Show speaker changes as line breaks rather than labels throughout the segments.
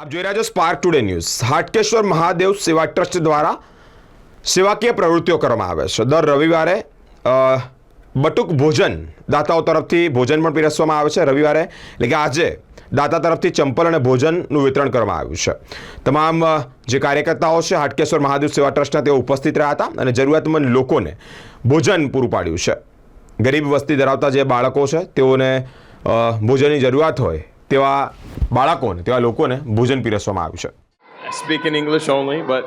આપ જોઈ રહ્યા છો spark today news Hatkeshwar Mahadev સેવા ટ્રસ્ટ દ્વારા સેવાકીય પ્રવૃત્તિઓ કરવામાં આવે છે. દર રવિવારે બટુક ભોજન દાતાઓ તરફથી ભોજન પણ પીરસવામાં આવે છે. રવિવારે, એટલે કે આજે દાતા તરફથી ચંપલ અને ભોજનનું વિતરણ કરવામાં આવ્યું છે. તમામ જે કાર્યકર્તાઓ છે, હાટકેશ્વર મહાદેવ સેવા ટ્રસ્ટના તેઓ ઉપસ્થિત રહ્યા હતા અને જરૂરિયાતમંદ લોકોને ભોજન પૂરું પાડ્યું છે. ગરીબ વસ્તી ધરાવતા જે બાળકો છે, તેઓને ભોજનની જરૂરિયાત હોય તેવા બાળકોને તેવા લોકોને ભોજન પીરસવામાં આવ્યું છે
I speak in English only, but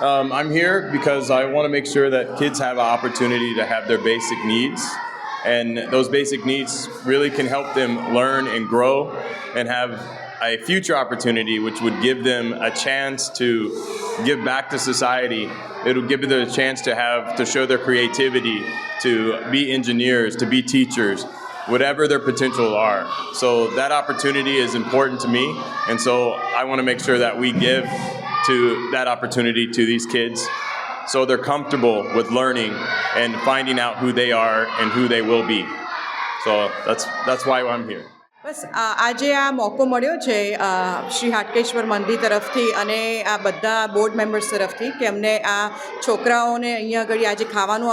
um, I'm here because I want to make sure that kids have an opportunity to have their basic needs. And those basic needs really can help them learn and grow and have a future opportunity which would give them a chance to give back to society. It will give them a chance to have to show their creativity, to be engineers, to be teachers, whatever their potential are. So that opportunity is important to me, and so I want to make sure that we give to that opportunity to these kids so they're comfortable with learning and finding out who they are and who they will be. So that's that's why I'm here.
બસ આ- આજે આ મોકો મળ્યો છે અ, શ્રી હાટકેશ્વર મંદિર તરફથી અને આ બધા બોર્ડ મેમ્બર્સ તરફથી કે અમને આ છોકરાઓને અહીંયા આગળ આજે ખાવાનું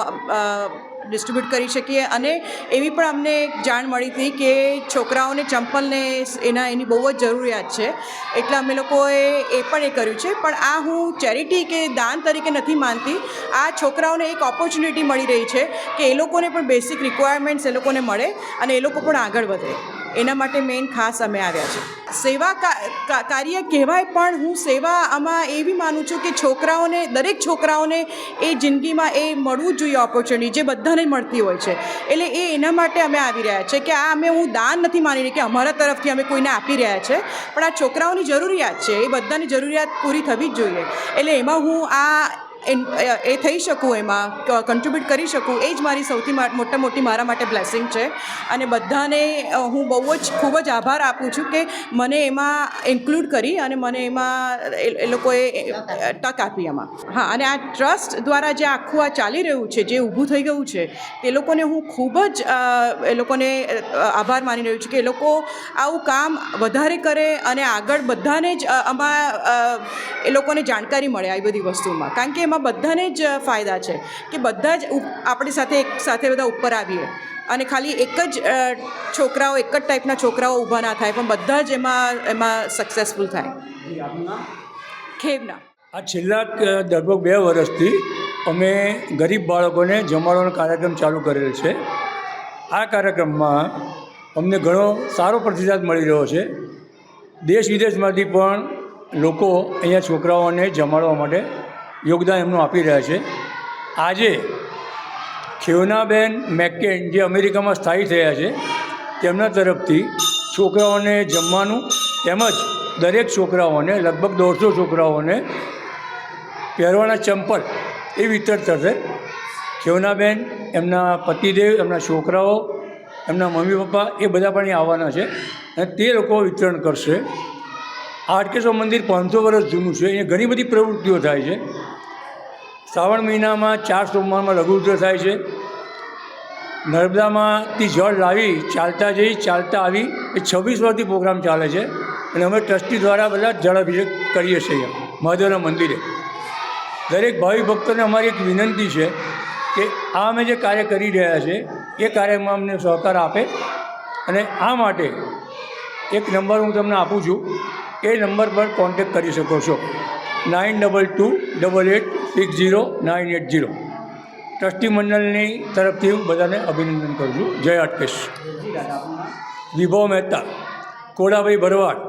ડિસ્ટ્રીબ્યુટ કરી શકીએ અને એવી પણ અમને જાણ મળી હતી કે છોકરાઓને ચંપલને એના એની બહુ જ જરૂરિયાત છે. એટલે અમે લોકોએ એ પણ એ કર્યું છે. પણ આ હું ચેરિટી કે દાન તરીકે નથી માનતી. આ છોકરાઓને એક ઓપોર્ચ્યુનિટી મળી રહી છે કે એ લોકોને પણ બેસિક રિક્વાયરમેન્ટ્સ એ લોકોને મળે અને એ લોકો પણ આગળ વધે. એના માટે મેઇન ખાસ અમે આવ્યા છે સેવા કાર્ય કહેવાય પણ હું સેવા આમાં એવી માનું છું કે છોકરાઓને, દરેક છોકરાઓને એ જિંદગીમાં એ મળવું જોઈએ ઓપોર્ચ્યુનિટી જે બધાને મળતી હોય છે. એટલે એ એના માટે અમે આવી રહ્યા છે કે આ અમે હું દાન નથી માની રહી કે અમારા તરફથી અમે કોઈને આપી રહ્યા છે, પણ આ છોકરાઓની જરૂરિયાત છે. એ બધાની જરૂરિયાત પૂરી થવી જ જોઈએ. એટલે એમાં હું આ એ થઈ શકું એમાં કન્ટ્રીબ્યુટ કરી શકું, એ જ મારી સૌથી મોટા મોટી મારા માટે બ્લેસિંગ છે. અને બધાને હું બહુ જ, ખૂબ જ આભાર આપું છું કે મને એમાં ઇન્ક્લુડ કરી અને મને એમાં એ લોકોએ તક આપી એમાં હા, અને આ ટ્રસ્ટ દ્વારા જે આખું આ ચાલી રહ્યું છે, જે ઊભું થઈ ગયું છે, તે લોકોને હું ખૂબ જ એ લોકોને આભાર માની રહ્યું છું કે એ લોકો આવું કામ વધારે કરે અને આગળ બધાને જ આમાં એ લોકોને જાણકારી મળે આવી બધી વસ્તુમાં. કારણ કે એમાં બધાને જ ફાયદા છે કે બધા જ આપણી સાથે એક સાથે બધા ઉપર આવીએ. અને ખાલી એક જ છોકરાઓ, એક જ ટાઈપના છોકરાઓ ઊભા ના થાય, પણ બધા જ એમાં એમાં સક્સેસફુલ થાય. ખેવના
આ છેલ્લા લગભગ બે વર્ષથી અમે ગરીબ બાળકોને જમાડવાનો કાર્યક્રમ ચાલુ કરેલ છે. આ કાર્યક્રમમાં અમને ઘણો સારો પ્રતિસાદ મળી રહ્યો છે. દેશ વિદેશમાંથી પણ લોકો અહીંયા છોકરાઓને જમાડવા માટે યોગદાન એમનું આપી રહ્યા છે. આજે ખેવનાબેન મેકેન જે અમેરિકામાં સ્થાયી થયા છે, તેમના તરફથી છોકરાઓને જમવાનું તેમજ દરેક છોકરાઓને, લગભગ દોઢસો છોકરાઓને પહેરવાના ચંપલ એ વિતરણ થશે. ખેવનાબેન, એમના પતિદેવ, એમના છોકરાઓ, એમના મમ્મી પપ્પા એ બધા પણ આવવાના છે અને તે લોકો વિતરણ કરશે. આટકેશ્વર મંદિર પાંચસો વર્ષ જૂનું છે, અહીંયા ઘણી બધી પ્રવૃત્તિઓ થાય છે. શ્રાવણ મહિનામાં ચાર સોમવારમાં લઘુરુદ્ર થાય છે. નર્મદામાંથી જળ લાવી, ચાલતા જઈ, ચાલતા આવી, એ છવ્વીસ વર્ષથી પ્રોગ્રામ ચાલે છે અને અમે ટ્રસ્ટી દ્વારા બધા જળ અભિષેક કરીએ છીએ મહાદેવના મંદિરે. દરેક ભાવિ ભક્તોને અમારી એક વિનંતી છે કે આ અમે જે કાર્ય કરી રહ્યા છે, એ કાર્યમાં અમને સહકાર આપે અને આ માટે એક નંબર હું તમને આપું છું, એ નંબર પર કોન્ટેક કરી શકો છો. Nine double two double eight six zero nine eight zero trustee મંડળની તરફથી હું બધાને અભિનંદન કરું છું. જય અટકેશ વિભવ મહેતા, કોડાભાઈ ભરવાડ